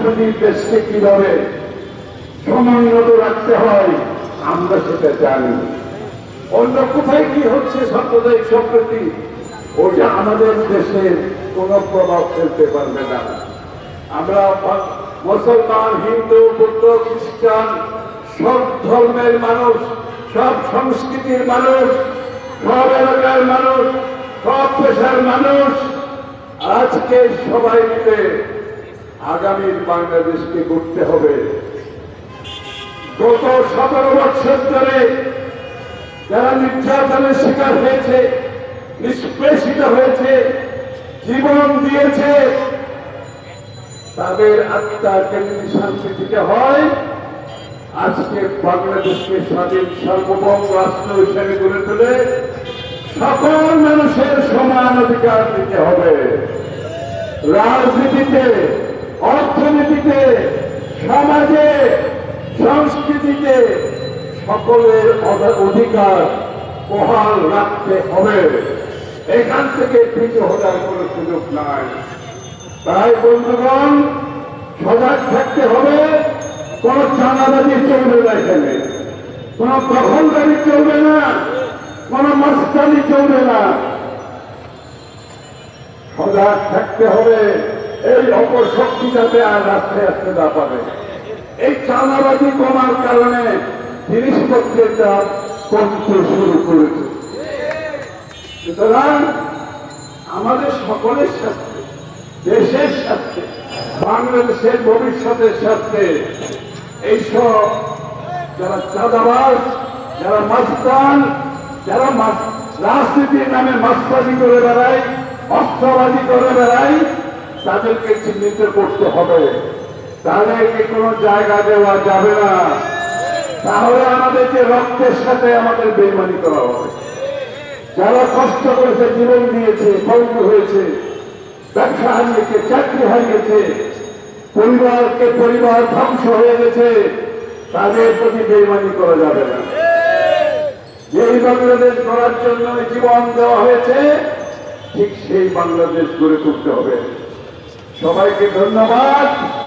সম্প্রীতির দেশকে কীভাবে সমুন্নত রাখতে হয়, আমরা সেটা জানি। অন্য কোথায় কি হচ্ছে সাম্প্রদায়িক সম্প্রীতি, ওটা আমাদের দেশের কোনো প্রভাব ফেলতে পারবে না। আমরা মুসলমান, হিন্দু, বৌদ্ধ, খ্রিস্টান, সব ধর্মের মানুষ, সব সংস্কৃতির মানুষ, সব এলাকার মানুষ, সব পেশার মানুষ, আজকে সবাই মিলে আগামীর বাংলাদেশকে করতে হবে। গত সতেরো বছর ধরে যারা নির্যাতনের শিকার হয়েছে, নিষ্পেষিত হয়েছে, জীবন দিয়েছে, তাদের আত্মাকে যদি শান্তি দিতে হয়। আজকে বাংলাদেশকে স্বাধীন সার্বভৌম রাষ্ট্র হিসেবে গড়ে তুলে সকল মানুষের সমান অধিকার দিতে হবে। রাজনীতিতে অর্থনীতিতে, সমাজে, সংস্কৃতিতে সকলের অধিকার বহাল রাখতে হবে। এখান থেকে পিছু হওয়ার কোনো সুযোগ নাই। তাই বন্ধুগণ, সজাগ থাকতে হবে। কোন চাঁদাবাজি চলবে না এখানে। কোন দখলদারি চলবে না। কোন মাস্তানি চলবে না। সজাগ থাকতে হবে। এই অপশক্তি যাতে আর রাস্তায় আসতে না পারে এই চাঁদাবাজি কমার কারণে জিনিসপত্রের দাম কমতে শুরু করেছে। সুতরাং আমাদের সকলের সাথে দেশের সাথে বাংলাদেশের ভবিষ্যতের সাথে এইসব যারা চাঁদাবাজ, যারা মাস্তান, যারা রাজনীতির নামে মাস্তানি করে বেড়ায়, অস্ত্রবাজি করে বেড়ায় তাদেরকে চিহ্নিত করতে হবে। তাদেরকে কোনো জায়গা দেওয়া যাবে না। তাহলে আমাদেরকে রক্তের সাথে আমাদের বেইমানি করা হবে। যারা কষ্ট করেছে, জীবন দিয়েছে, বন্ধ হয়েছে, ব্যবসা হারিয়েছে, চাকরি হারিয়েছে, পরিবারকে পরিবার ধ্বংস হয়ে গেছে, তাদের প্রতি বেইমানি করা যাবে না। যেই বাংলাদেশ করার জন্য জীবন দেওয়া হয়েছে, ঠিক সেই বাংলাদেশ গড়ে তুলতে হবে। সবাইকে ধন্যবাদ।